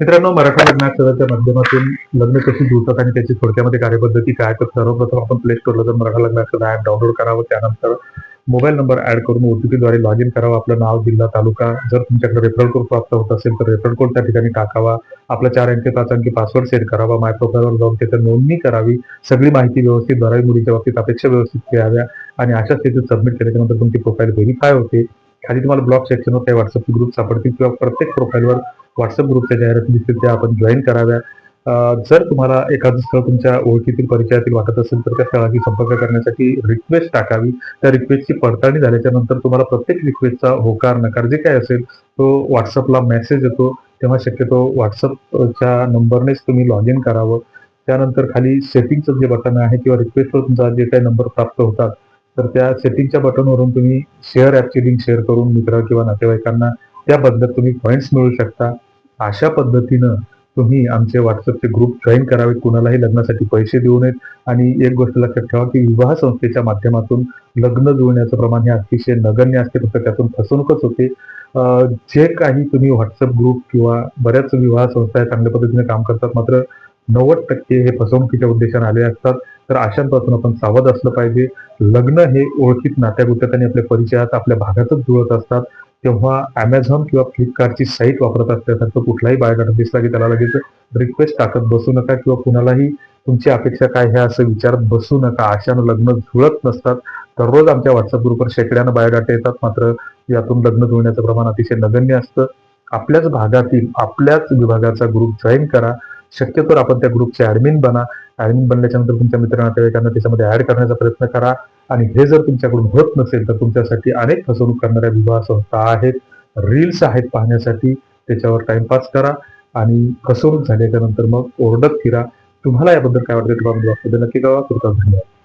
मित्रांनो मराठा लग्नाच्या माध्यमातून लग्न कशी जुळतात आणि त्याची थोडक्यामध्ये कार्यपद्धती काय तर सर्वप्रथम आपण प्ले स्टोरला जर मराठा लग्नाचं ऍप डाउनलोड करावं. त्यानंतर मोबाईल नंबर ऍड करून ओटीपीद्वारे लॉग इन करावं. आपलं नाव जिल्हा तालुका. जर तुमच्याकडे रेफरल कोड प्राप्त होत असेल तर रेफरल कोड त्या ठिकाणी टाकावा. आपला चार अंकी पाच अंकी पासवर्ड सेट करावा. माय प्रोफाईलवर जाऊन त्याच्या नोंदणी करावी. सगळी माहिती व्यवस्थित भरावी मुलीच्या बाबतीत अपेक्षा व्यवस्थित द्याव्या आणि अशा स्थितीत सबमिट केल्याच्यानंतर तुमची प्रोफाईल व्हेरीफाय होते. खाली तुम्हाला ब्लॉग सेक्शनवर काही व्हॉट्सअप ग्रुप सापडतील किंवा प्रत्येक प्रोफाईलवर व्हॉट्सअप ग्रुपच्या जाहिराती दिसतील त्या आपण जॉईन कराव्या. जर तुम्हाला एखादं स्थळ तुमच्या ओळखीतील परिचयातील वाटत असेल तर त्या स्थळाशी संपर्क करण्यासाठी रिक्वेस्ट टाकावी. त्या रिक्वेस्टची पडताळणी झाल्याच्यानंतर तुम्हाला प्रत्येक रिक्वेस्टचा होकार नकार जे काय असेल तो व्हॉट्सअपला मेसेज येतो. तेव्हा शक्यतो व्हॉट्सअपच्या नंबरनेच तुम्ही लॉग इन करावं. त्यानंतर खाली सेटिंगचं जे बटन आहे किंवा रिक्वेस्टवर तुमचा जे काही नंबर प्राप्त होतात तर त्या सेटिंगच्या बटनवरून तुम्ही शेअर ॲपची लिंक शेअर करून मित्र किंवा नातेवाईकांना त्या बदल्यात तुम्ही पॉईंट्स मिळू शकता. अशा पद्धतीनं तुम्ही आमचे व्हॉट्सअपचे ग्रुप जॉईन करावेत. कुणालाही लग्नासाठी पैसे देऊ नयेत. आणि एक गोष्ट लक्षात ठेवा की विवाह संस्थेच्या माध्यमातून लग्न जुळण्याचं प्रमाण हे अतिशय नगण्य असते. फक्त त्यातून फसवणूकच होते. जे काही तुम्ही व्हॉट्सअप ग्रुप किंवा बऱ्याच विवाह संस्था या चांगल्या पद्धतीने काम करतात मात्र नव्वद टक्के हे फसवणुकीच्या उद्देशाने आले असतात. तर अशांपासून आपण सावध असलं पाहिजे. लग्न हे ओळखीत नात्यागुत्यात आणि आपल्या परिचयात आपल्या भागातच जुळत असतात. तेव्हा अमेझॉन किंवा फ्लिपकार्टची साईट वापरत असल्यासारखं कुठलाही बायोडाटा दिसला की त्याला लगेच रिक्वेस्ट टाकत बसू नका किंवा कुणालाही तुमची अपेक्षा काय हे असं विचारत बसू नका. अशानं लग्न जुळत नसतात. दररोज आमच्या व्हॉट्सअप ग्रुपवर शेकड्यानं बायोडाटा येतात. मात्र यातून लग्न जुळण्याचं प्रमाण अतिशय नगण्य असतं. आपल्याच भागातील आपल्याच विभागाचा ग्रुप जॉईन करा. शक्यतो आपण त्या ग्रुपचे ऍडमिन बना. ऍडमिन बनल्याच्यानंतर तुमच्या मित्र नातेवाईकांना त्याच्यामध्ये ऍड करण्याचा प्रयत्न करा. आणि हे जर तुमच्याकडून होत नसेल तर तुमच्यासाठी अनेक फसवणूक करणाऱ्या विवाह संस्था आहेत. रील्स आहेत पाहण्यासाठी. त्याच्यावर टाइमपास करा. आणि फसवणूक झाल्याच्यानंतर मग ओरडत फिरा. तुम्हाला याबद्दल काय वाटतं तुम्हाला नक्की कळवा. कृतज्ञ धन्यवाद.